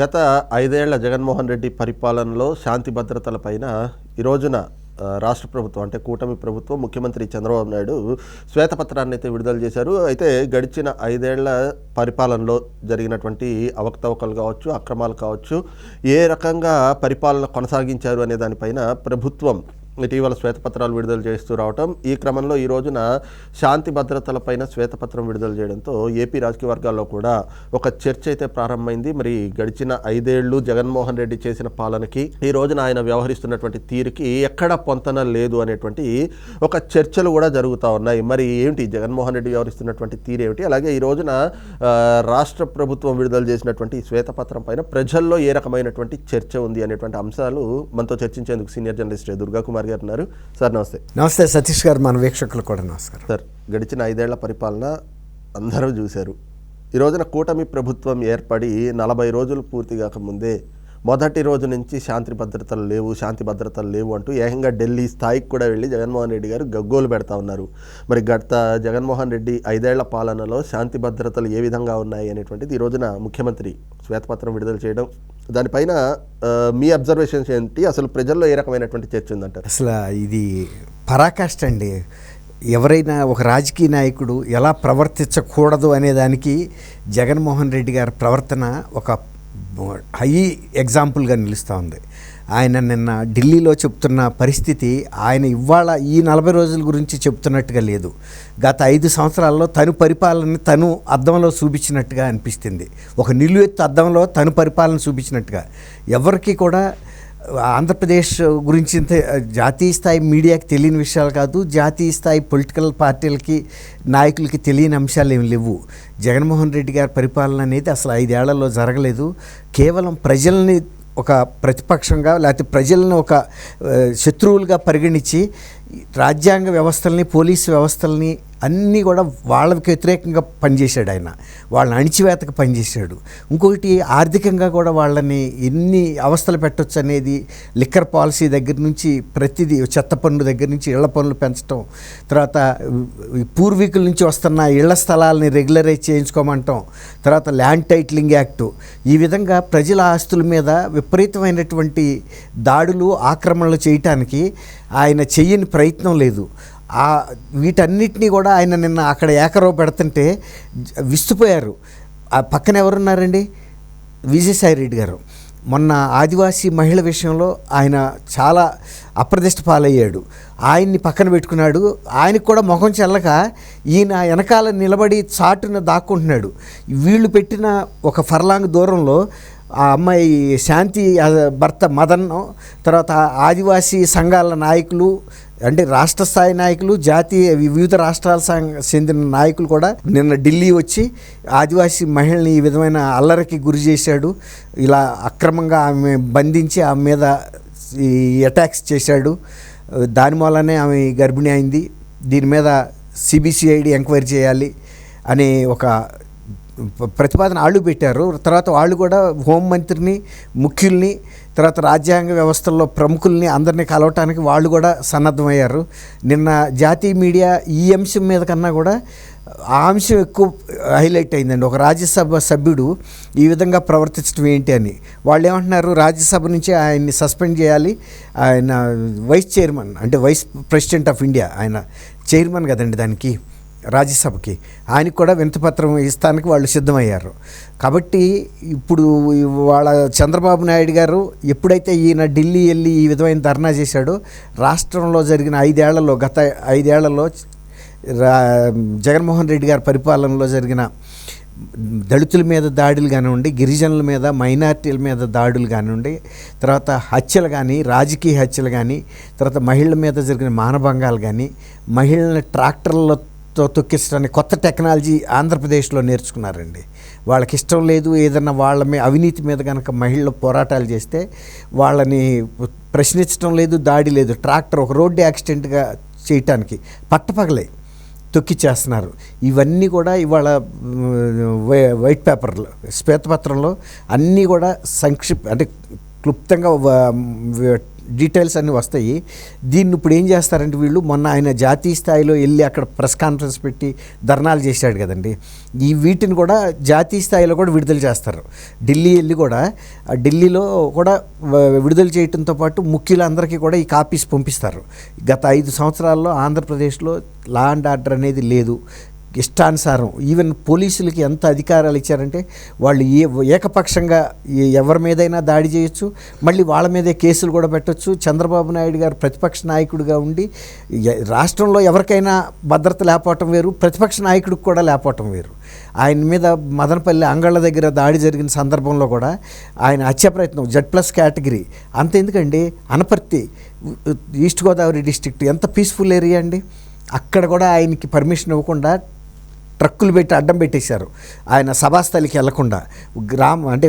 గత ఐదేళ్ళ జగన్మోహన్ రెడ్డి పరిపాలనలో శాంతి భద్రతలపైన ఈ రోజున రాష్ట్ర ప్రభుత్వం అంటే కూటమి ప్రభుత్వం ముఖ్యమంత్రి చంద్రబాబు నాయుడు శ్వేతపత్రాన్ని అయితే విడుదల చేశారు. అయితే గడిచిన ఐదేళ్ళ పరిపాలనలో జరిగినటువంటి అవకతవకలు కావచ్చు అక్రమాలు కావచ్చు ఏ రకంగా పరిపాలన కొనసాగించారు అనే దానిపైన ప్రభుత్వం ఇటీవల శ్వేతపత్రాలు విడుదల చేస్తూ రావటం ఈ క్రమంలో ఈ రోజున శాంతి భద్రతలపైన శ్వేతపత్రం విడుదల చేయడంతో ఏపీ రాజకీయ వర్గాల్లో కూడా ఒక చర్చ అయితే ప్రారంభమైంది. మరి గడిచిన ఐదేళ్ళు జగన్మోహన్ రెడ్డి చేసిన పాలనకి ఈ రోజున ఆయన వ్యవహరిస్తున్నటువంటి తీరుకి ఎక్కడ పొంతన లేదు అనేటువంటి ఒక చర్చలు కూడా జరుగుతూ ఉన్నాయి. మరి ఏంటి జగన్మోహన్ రెడ్డి వ్యవహరిస్తున్నటువంటి తీరు ఏమిటి? అలాగే ఈ రోజున రాష్ట్ర ప్రభుత్వం విడుదల చేసినటువంటి శ్వేతపత్రం పైన ప్రజల్లో ఏ రకమైనటువంటి చర్చ ఉంది అనేటువంటి అంశాలు మనతో చర్చించేందుకు సీనియర్ జర్నలిస్ట్ దుర్గా కుమార్ గారు ఉన్నారు. సార్ నమస్తే. నమస్తే సతీష్ గారు మన వీక్షకులు కూడా నమస్కారం. సార్ గడిచిన ఐదేళ్ళ పరిపాలన అందరూ చూశారు. ఈ రోజున కూటమి ప్రభుత్వం ఏర్పడి నలభై రోజులు పూర్తి కాకముందే మొదటి రోజు నుంచి శాంతి భద్రతలు లేవు శాంతి భద్రతలు లేవు అంటూ ఏకంగా ఢిల్లీ స్థాయికి కూడా వెళ్ళి జగన్మోహన్ రెడ్డి గారు గగ్గోలు పెడతా ఉన్నారు. మరి గత జగన్మోహన్ రెడ్డి ఐదేళ్ళ పాలనలో శాంతి భద్రతలు ఏ విధంగా ఉన్నాయి అనేటువంటిది ఈ రోజున ముఖ్యమంత్రి శ్వేతపత్రం విడుదల చేయడం దానిపైన మీ అబ్జర్వేషన్స్ ఏంటి? అసలు ప్రజల్లో ఏ రకమైనటువంటి చర్చ ఉందంటారు? అసలు ఇది పరాకాష్ట అండి. ఎవరైనా ఒక రాజకీయ నాయకుడు ఎలా ప్రవర్తించకూడదు అనే దానికి జగన్మోహన్ రెడ్డి గారి ప్రవర్తన ఒక హై ఎగ్జాంపుల్గా నిలుస్తూ ఉంది. ఆయన నిన్న ఢిల్లీలో చెప్తున్న పరిస్థితి ఆయన ఇవాళ ఈ నలభై రోజుల గురించి చెప్తున్నట్టుగా లేదు. గత ఐదు సంవత్సరాల్లో తను పరిపాలన తను అద్దంలో చూపించినట్టుగా అనిపిస్తుంది. ఒక నిలువెత్తు అద్దంలో తను పరిపాలన చూపించినట్టుగా. ఎవరికి కూడా ఆంధ్రప్రదేశ్ గురించి జాతీయ స్థాయి మీడియాకి తెలియని విషయాలు కాదు జాతీయ స్థాయి పొలిటికల్ పార్టీలకి నాయకులకి తెలియని అంశాలు ఏమి లేవు. జగన్మోహన్ రెడ్డి గారి పరిపాలన అనేది అసలు ఐదేళ్ళలో జరగలేదు. కేవలం ప్రజల్ని ఒక ప్రతిపక్షంగా లేకపోతే ప్రజలను ఒక శత్రువులుగా పరిగణించి రాజ్యాంగ వ్యవస్థల్ని పోలీసు వ్యవస్థల్ని అన్నీ కూడా వాళ్ళకి వ్యతిరేకంగా పనిచేశాడు ఆయన. వాళ్ళని అణిచివేతకు పనిచేశాడు. ఇంకొకటి ఆర్థికంగా కూడా వాళ్ళని ఎన్ని అవస్థలు పెట్టొచ్చు అనేది లిక్కర్ పాలసీ దగ్గర నుంచి ప్రతిదీ చెత్త పన్ను దగ్గర నుంచి ఇళ్ళ పన్నులు పెంచడం తర్వాత పూర్వీకుల నుంచి వస్తున్న ఇళ్ళ స్థలాలని రెగ్యులరైజ్ చేయించుకోమంటాం తర్వాత ల్యాండ్ టైటిలింగ్ యాక్టు. ఈ విధంగా ప్రజల ఆస్తుల మీద విపరీతమైనటువంటి దాడులు ఆక్రమణలు చేయటానికి ఆయన చెయ్యని ప్రయత్నం లేదు. ఆ వీటన్నిటినీ కూడా ఆయన నిన్న అక్కడ ఏకరవ పెడుతుంటే విస్తుపోయారు. ఆ పక్కన ఎవరున్నారండి? విజయసాయి రెడ్డి గారు. మొన్న ఆదివాసీ మహిళ విషయంలో ఆయన చాలా అప్రదిష్ట పాలయ్యాడు. ఆయన్ని పక్కన పెట్టుకున్నాడు. ఆయనకు కూడా ముఖం చెల్లక ఈయన వెనకాల నిలబడి చాటున దాక్కుంటున్నాడు. వీళ్ళు పెట్టిన ఒక ఫర్లాంగ్ దూరంలో ఆ అమ్మాయి శాంతి భర్త మదన్ తర్వాత ఆదివాసీ సంఘాల నాయకులు అంటే రాష్ట్ర స్థాయి నాయకులు జాతీయ వివిధ రాష్ట్రాల చెందిన నాయకులు కూడా నిన్న ఢిల్లీ వచ్చి ఆదివాసీ మహిళని ఈ విధమైన అల్లరికి గురి చేశాడు. ఇలా అక్రమంగా ఆమె బంధించి ఆమె మీద ఈ అటాక్స్ చేశాడు. దాని వల్లనే ఆమె గర్భిణి అయింది. దీని మీద సిబిసిఐడి ఎంక్వైరీ చేయాలి అనే ఒక ప్రతిపాదన వాళ్ళు పెట్టారు. తర్వాత వాళ్ళు కూడా హోంమంత్రిని ముఖ్యుల్ని తర్వాత రాజ్యాంగ వ్యవస్థల్లో ప్రముఖుల్ని అందరినీ కలవటానికి వాళ్ళు కూడా సన్నద్ధమయ్యారు. నిన్న జాతీయ మీడియా ఈ అంశం మీద కన్నా కూడా ఆ అంశం ఎక్కువ హైలైట్ అయిందండి. ఒక రాజ్యసభ సభ్యుడు ఈ విధంగా ప్రవర్తించడం ఏంటి అని. వాళ్ళు ఏమంటున్నారు? రాజ్యసభ నుంచి ఆయన్ని సస్పెండ్ చేయాలి. ఆయన వైస్ చైర్మన్ అంటే వైస్ ప్రెసిడెంట్ ఆఫ్ ఇండియా ఆయన చైర్మన్ కదండి దానికి. రాజ్యసభకి. ఆయనకు కూడా వినతిపత్రం ఇస్తానికి వాళ్ళు సిద్ధమయ్యారు. కాబట్టి ఇప్పుడు వాళ్ళ చంద్రబాబు నాయుడు గారు ఎప్పుడైతే ఈయన ఢిల్లీ వెళ్ళి ఈ విధమైన ధర్నా చేశాడో రాష్ట్రంలో జరిగిన ఐదేళ్ళలో గత ఐదేళ్ళలో రా జగన్మోహన్ రెడ్డి గారి పరిపాలనలో జరిగిన దళితుల మీద దాడులు కానివ్వండి గిరిజనుల మీద మైనార్టీల మీద దాడులు కానివ్వండి తర్వాత హత్యలు కానీ రాజకీయ హత్యలు కానీ తర్వాత మహిళల మీద జరిగిన మానభంగాలు కానీ మహిళల్ని ట్రాక్టర్లతో తొక్కించడానికి కొత్త టెక్నాలజీ ఆంధ్రప్రదేశ్లో నేర్చుకున్నారండి. వాళ్ళకి ఇష్టం లేదు ఏదన్నా వాళ్ళ మీద అవినీతి మీద కనుక మహిళలు పోరాటాలు చేస్తే వాళ్ళని ప్రశ్నించడం లేదు దాడి లేదు. ట్రాక్టర్ ఒక రోడ్డు యాక్సిడెంట్గా చేయటానికి పట్టపగలే తొక్కిచ్చేస్తున్నారు. ఇవన్నీ కూడా ఇవాళ వైట్ పేపర్లో శ్వేతపత్రంలో అన్నీ కూడా సంక్షిప్ అంటే క్లుప్తంగా డీటెయిల్స్ అన్నీ వస్తాయి. దీన్ని ఇప్పుడు ఏం చేస్తారంటే వీళ్ళు మొన్న ఆయన జాతీయ స్థాయిలో వెళ్ళి అక్కడ ప్రెస్ కాన్ఫరెన్స్ పెట్టి ధర్నాలు చేశాడు కదండి. ఈ వీటిని కూడా జాతీయ స్థాయిలో కూడా విడుదల చేస్తారు. ఢిల్లీ వెళ్ళి కూడా ఢిల్లీలో కూడా విడుదల చేయడంతో పాటు ముఖ్యులందరికీ కూడా ఈ కాపీస్ పంపిస్తారు. గత ఐదు సంవత్సరాల్లో ఆంధ్రప్రదేశ్లో లా అండ్ ఆర్డర్ అనేది లేదు. ఇష్టానుసారం. ఈవెన్ పోలీసులకి ఎంత అధికారాలు ఇచ్చారంటే వాళ్ళు ఏ ఏకపక్షంగా ఎవరి మీదైనా దాడి చేయొచ్చు మళ్ళీ వాళ్ళ మీదే కేసులు కూడా పెట్టొచ్చు. చంద్రబాబు నాయుడు గారు ప్రతిపక్ష నాయకుడిగా ఉండి రాష్ట్రంలో ఎవరికైనా భద్రత లేకపోవటం వేరు ప్రతిపక్ష నాయకుడికి కూడా లేకపోవటం వేరు. ఆయన మీద మదనపల్లి అంగళ్ళ దగ్గర దాడి జరిగిన సందర్భంలో కూడా ఆయన హత్య ప్రయత్నం జడ్ ప్లస్ కేటగిరీ అంత ఎందుకండి? అనపర్తి ఈస్ట్ గోదావరి డిస్ట్రిక్ట్ ఎంత పీస్ఫుల్ ఏరియా అండి? అక్కడ కూడా ఆయనకి పర్మిషన్ ఇవ్వకుండా ట్రక్కులు పెట్టి అడ్డం పెట్టేశారు. ఆయన సభాస్థలికి వెళ్ళకుండా గ్రామం అంటే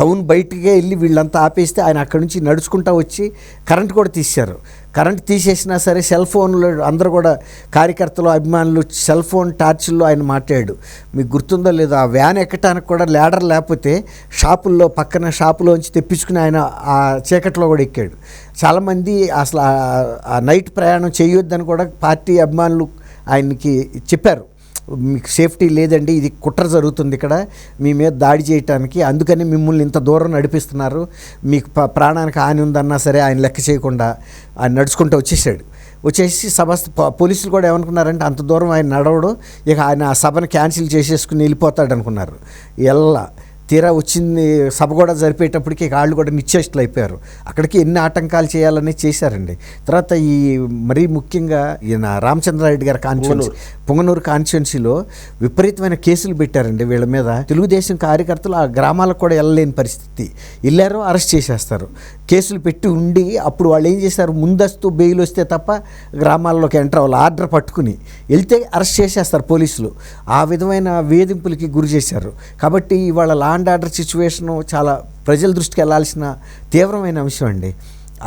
టౌన్ బయటికే వెళ్ళి వీళ్ళంతా ఆపేస్తే ఆయన అక్కడి నుంచి నడుచుకుంటా వచ్చి కరెంట్ కూడా తీశారు. కరెంట్ తీసేసినా సరే సెల్ ఫోన్లు అందరూ కూడా కార్యకర్తలు అభిమానులు సెల్ ఫోన్ టార్చిల్లో ఆయన మాట్లాడాడు. మీకు గుర్తుందో లేదో ఆ వ్యాన్ ఎక్కటానికి కూడా ల్యాడర్ లేకపోతే షాపుల్లో పక్కన షాపులోంచి తెప్పించుకుని ఆయన ఆ చీకట్లో కూడా ఎక్కాడు. చాలామంది అసలు ఆ నైట్ ప్రయాణం చేయొద్దని కూడా పార్టీ అభిమానులు ఆయనకి చెప్పారు. మీకు సేఫ్టీ లేదండి ఇది కుట్ర జరుగుతుంది ఇక్కడ. మీ మీద దాడి చేయటానికి. అందుకని మిమ్మల్ని ఇంత దూరం నడిపిస్తున్నారు. మీకు ప్రాణానికి హాని ఉందన్నా సరే ఆయన లెక్క చేయకుండా ఆయన నడుచుకుంటూ వచ్చేసాడు. వచ్చేసి సభ పోలీసులు కూడా ఏమనుకున్నారంటే అంత దూరం ఆయన నడవడు. ఇక ఆయన ఆ సభను క్యాన్సిల్ చేసేసుకుని వెళ్ళిపోతాడు అనుకున్నారు ఎల్లా తీరా వచ్చింది సభ కూడా జరిపేటప్పటికి వాళ్ళు కూడా నిశ్చేష్టులు అయిపోయారు అక్కడికి ఎన్ని ఆటంకాలు చేయాలని చేశారండి. తర్వాత ఈ మరీ ముఖ్యంగా ఈయన రామచంద్రారెడ్డి గారి కాన్స్టిట్యున్సీ పొంగనూరు. కాన్స్టిట్యున్సీలో విపరీతమైన కేసులు పెట్టారండి వీళ్ళ మీద. తెలుగుదేశం కార్యకర్తలు ఆ గ్రామాలకు కూడా వెళ్ళలేని పరిస్థితి. వెళ్ళారు అరెస్ట్ చేసేస్తారు. కేసులు పెట్టి ఉండి అప్పుడు వాళ్ళు ఏం చేశారు? ముందస్తు బెయిల్ వస్తే తప్ప గ్రామాల్లోకి ఎంటర్ అవ్వాలి. ఆర్డర్ పట్టుకుని వెళ్తే అరెస్ట్ చేసేస్తారు పోలీసులు. ఆ విధమైన వేధింపులకి గురి చేశారు. కాబట్టి ఇవాళ లా అండ్ ఆర్డర్ సిచ్యువేషను చాలా ప్రజల దృష్టికి వెళ్ళాల్సిన తీవ్రమైన అంశం అండి.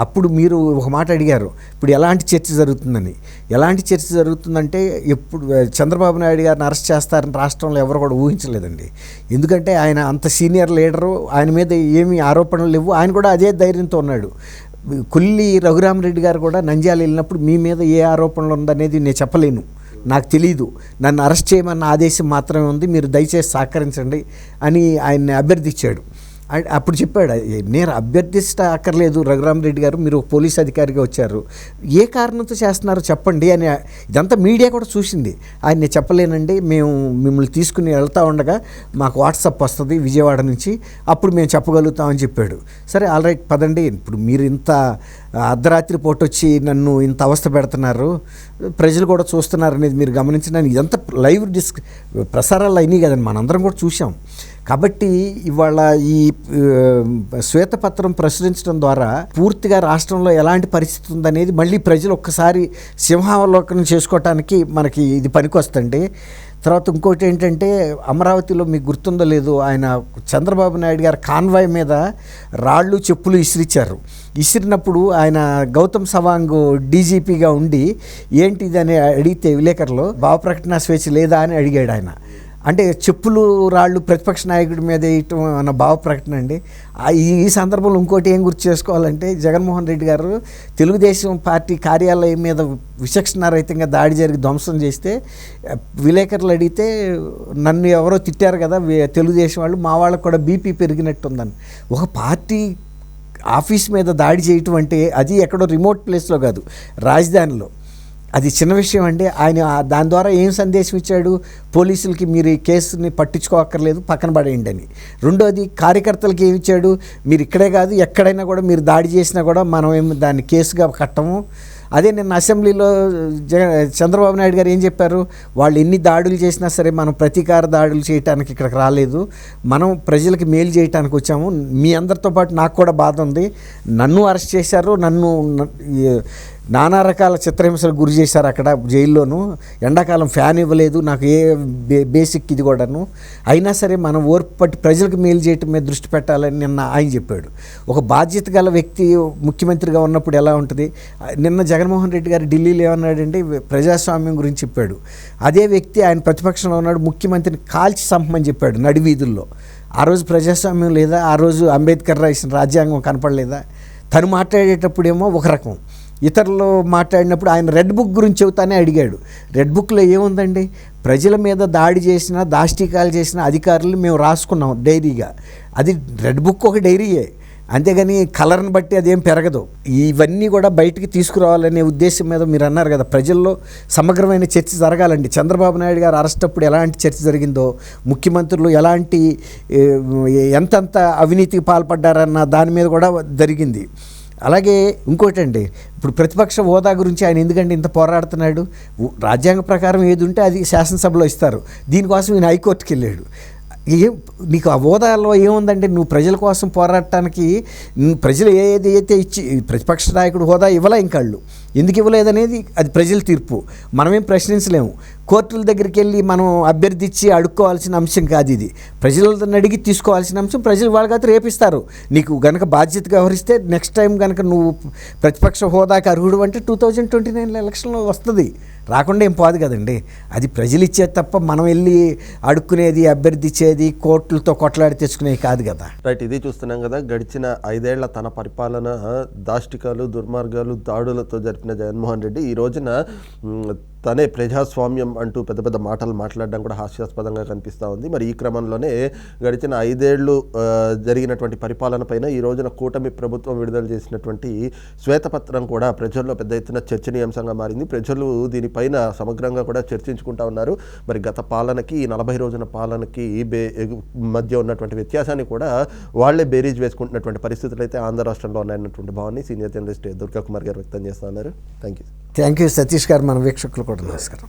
అప్పుడు మీరు ఒక మాట అడిగారు ఇప్పుడు ఎలాంటి చర్చ జరుగుతుందని. ఎలాంటి చర్చ జరుగుతుందంటే ఎప్పుడు చంద్రబాబు నాయుడు గారిని అరెస్ట్ చేస్తారని రాష్ట్రంలో ఎవరు కూడా ఊహించలేదండి. ఎందుకంటే ఆయన అంత సీనియర్ లీడరు ఆయన మీద ఏమీ ఆరోపణలు లేవు ఆయన కూడా అదే ధైర్యంతో ఉన్నాడు. కొల్లి రఘురామరెడ్డి గారు కూడా నంద్యాల వెళ్ళినప్పుడు మీ మీద ఏ ఆరోపణలు ఉందనేది నేను చెప్పలేను. నాకు తెలీదు. నన్ను అరెస్ట్ చేయమన్న ఆదేశం మాత్రమే ఉంది. మీరు దయచేసి సహకరించండి అని ఆయన్ని అభ్యర్థించాడు. అప్పుడు చెప్పాడు నేను అభ్యర్థిస్తా అక్కర్లేదు రఘురామరెడ్డి గారు మీరు పోలీస్ అధికారిగా వచ్చారు. ఏ కారణంతో చేస్తున్నారో చెప్పండి అని ఇదంతా మీడియా కూడా చూసింది. ఆయన నేను చెప్పలేనండి మేము మిమ్మల్ని తీసుకుని వెళ్తా ఉండగా మాకు వాట్సాప్ వస్తుంది విజయవాడ నుంచి అప్పుడు మేము చెప్పగలుగుతామని చెప్పాడు. సరే ఆల్ రైట్ పదండి. ఇప్పుడు మీరు ఇంత అర్ధరాత్రి పూట వచ్చి నన్ను ఇంత అవస్థ పెడుతున్నారు ప్రజలు కూడా చూస్తున్నారు అనేది మీరు గమనించిన ఇదంతా లైవ్ డిస్క్ ప్రసారాలు అయినాయి కదండి మనందరం కూడా చూసాం కాబట్టి ఇవాళ ఈ శ్వేతపత్రం ప్రచురించడం ద్వారా పూర్తిగా రాష్ట్రంలో ఎలాంటి పరిస్థితి ఉందనేది మళ్ళీ ప్రజలు ఒక్కసారి సింహావలోకనం చేసుకోవటానికి మనకి ఇది పనికొస్తండి. తర్వాత ఇంకోటి ఏంటంటే అమరావతిలో మీకు గుర్తుందో లేదు ఆయన చంద్రబాబు నాయుడు గారు కాన్వాయ్ మీద రాళ్ళు చెప్పులు ఇసిరిచ్చారు. ఇసిరినప్పుడు ఆయన గౌతమ్ సవాంగ్ డీజీపీగా ఉండి ఏంటి ఇది అని అడిగితే విలేకరులు భావప్రకటన స్వేచ్ఛ లేదా? అని అడిగాడు ఆయన. అంటే చెప్పులు రాళ్ళు ప్రతిపక్ష నాయకుడి మీద వేయటం అన్న భావ ప్రకటన అండి. ఆ ఈ సందర్భంలో ఇంకోటి ఏం గుర్తు చేసుకోవాలంటే జగన్మోహన్ రెడ్డి గారు తెలుగుదేశం పార్టీ కార్యాలయం మీద విచక్షణారహితంగా దాడి జరిగి ధ్వంసం చేస్తే విలేకరులు అడిగితే నన్ను ఎవరో తిట్టారు కదా తెలుగుదేశం వాళ్ళు మా వాళ్ళకు కూడా బీపీ పెరిగినట్టుందని. ఒక పార్టీ ఆఫీస్ మీద దాడి చేయటం అంటే అది ఎక్కడో రిమోట్ ప్లేస్లో కాదు రాజధానిలో. అది చిన్న విషయం అండి. ఆయన దాని ద్వారా ఏం సందేశం ఇచ్చాడు? పోలీసులకి మీరు ఈ కేసుని పట్టించుకోక్కర్లేదు పక్కన పడేయండి అని. రెండోది కార్యకర్తలకి ఏమి ఇచ్చాడు? మీరు ఇక్కడే కాదు ఎక్కడైనా కూడా మీరు దాడి చేసినా కూడా మనం ఏమి దాన్ని కేసుగా కట్టము. అదే నిన్న అసెంబ్లీలో జగ చంద్రబాబు నాయుడు గారు ఏం చెప్పారు? వాళ్ళు ఎన్ని దాడులు చేసినా సరే మనం ప్రతీకార దాడులు చేయడానికి ఇక్కడికి రాలేదు. మనం ప్రజలకి మేలు చేయడానికి వచ్చాము. మీ అందరితో పాటు నాకు కూడా బాధ ఉంది. నన్ను అరెస్ట్ చేశారు. నన్ను నానా రకాల చిత్రహింసలకు గురి చేశారు అక్కడ జైల్లోనూ. ఎండాకాలం ఫ్యాన్ ఇవ్వలేదు నాకు ఏ బే బేసిక్ ఇది కూడాను. అయినా సరే మనం ఓర్పు పట్టి ప్రజలకు మేలు చేయటం మీద దృష్టి పెట్టాలని నిన్న ఆయన చెప్పాడు. ఒక బాధ్యత గల వ్యక్తి ముఖ్యమంత్రిగా ఉన్నప్పుడు ఎలా ఉంటుంది? నిన్న జగన్మోహన్ రెడ్డి గారు ఢిల్లీలో ఏమన్నాడంటే ప్రజాస్వామ్యం గురించి చెప్పాడు. అదే వ్యక్తి ఆయన ప్రతిపక్షంలో ఉన్నాడు ముఖ్యమంత్రిని కాల్చి చంపమని చెప్పాడు నడి వీధుల్లో ఆ రోజు ప్రజాస్వామ్యం లేదా? ఆ రోజు అంబేద్కర్ రాసిన రాజ్యాంగం కనపడలేదా? తను మాట్లాడేటప్పుడేమో ఒక రకం. ఇతరులు మాట్లాడినప్పుడు ఆయన రెడ్ బుక్ గురించి చెబుతానే అడిగాడు. రెడ్ బుక్లో ఏముందండి? ప్రజల మీద దాడి చేసిన దాష్టికాలు చేసిన అధికారులు మేము రాసుకున్నాం డైరీగా. అది రెడ్ బుక్ ఒక డైరీయే. అంతేగాని కలర్ని బట్టి అదేం పెరగదు. ఇవన్నీ కూడా బయటికి తీసుకురావాలనే ఉద్దేశం మీద మీరు అన్నారు కదా ప్రజల్లో సమగ్రమైన చర్చ జరగాలండి. చంద్రబాబు నాయుడు గారు అరెస్ట్ అప్పుడు ఎలాంటి చర్చ జరిగిందో ముఖ్యమంత్రులు ఎలాంటి ఎంతంత అవినీతికి పాల్పడ్డారన్న దాని మీద కూడా జరిగింది. అలాగే ఇంకోటండి ఇప్పుడు ప్రతిపక్ష హోదా గురించి ఆయన ఎందుకంటే ఇంత పోరాడుతున్నాడు? రాజ్యాంగ ప్రకారం ఏది ఉంటే అది శాసనసభలో ఇస్తారు. దీనికోసం ఈయన హైకోర్టుకి వెళ్ళాడు ఏం నీకు ఆ హోదాలో ఏముందంటే నువ్వు ప్రజల కోసం పోరాడటానికి నువ్వు ప్రజలు ఏది అయితే ఇచ్చి ప్రతిపక్ష నాయకుడు హోదా ఇవ్వలే ఇంకాళ్ళు. ఎందుకు ఇవ్వలేదనేది అది ప్రజల తీర్పు. మనమేం ప్రశ్నించలేము. కోర్టుల దగ్గరికి వెళ్ళి మనం అభ్యర్థించి అడుక్కోవాల్సిన అంశం కాదు ఇది. ప్రజలను అడిగి తీసుకోవాల్సిన అంశం ప్రజలు వాళ్ళకైతే రేపిస్తారు. నీకు గనక బాధ్యతగా వ్యవహరిస్తే నెక్స్ట్ టైం కనుక నువ్వు ప్రతిపక్ష హోదాకి అర్హుడు అంటే టూ థౌజండ్ ట్వంటీ నైన్ ఎలక్షన్లో వస్తుంది. రాకుండా ఏం పోదు కదండి. అది ప్రజలు ఇచ్చేది తప్ప మనం వెళ్ళి అడుక్కునేది అభ్యర్థించేది కోర్టులతో కొట్లాడి తెచ్చుకునేది కాదు కదా. రైట్ ఇది చూస్తున్నాం కదా గడిచిన ఐదేళ్ళ తన పరిపాలన దాష్టికాలు దుర్మార్గాలు దాడులతో జరిపిన జగన్మోహన్ రెడ్డి ఈ రోజున తనే ప్రజాస్వామ్యం అంటూ పెద్ద పెద్ద మాటలు మాట్లాడడం కూడా హాస్యాస్పదంగా కనిపిస్తూ ఉంది. మరి ఈ క్రమంలోనే గడిచిన ఐదేళ్ళు జరిగినటువంటి పరిపాలన పైన ఈ రోజున కూటమి ప్రభుత్వం విడుదల చేసినటువంటి శ్వేతపత్రం కూడా ప్రజల్లో పెద్ద ఎత్తున చర్చనీయాంశంగా మారింది. ప్రజలు దీనిపైన సమగ్రంగా కూడా చర్చించుకుంటా ఉన్నారు. మరి గత పాలనకి ఈ నలభై రోజుల పాలనకి బే మధ్య ఉన్నటువంటి వ్యత్యాసాన్ని కూడా వాళ్ళే బేరీజ్ వేసుకుంటున్నటువంటి పరిస్థితులు అయితే ఆంధ్ర రాష్ట్రంలో ఉన్నాయన్నటువంటి భావాన్ని సీనియర్ జర్నలిస్ట్ దుర్గా కుమార్ గారు వ్యక్తం చేస్తున్నారు thank you thank you Satish గారు మన వీక్షకులు కూడా. ことなんですけど。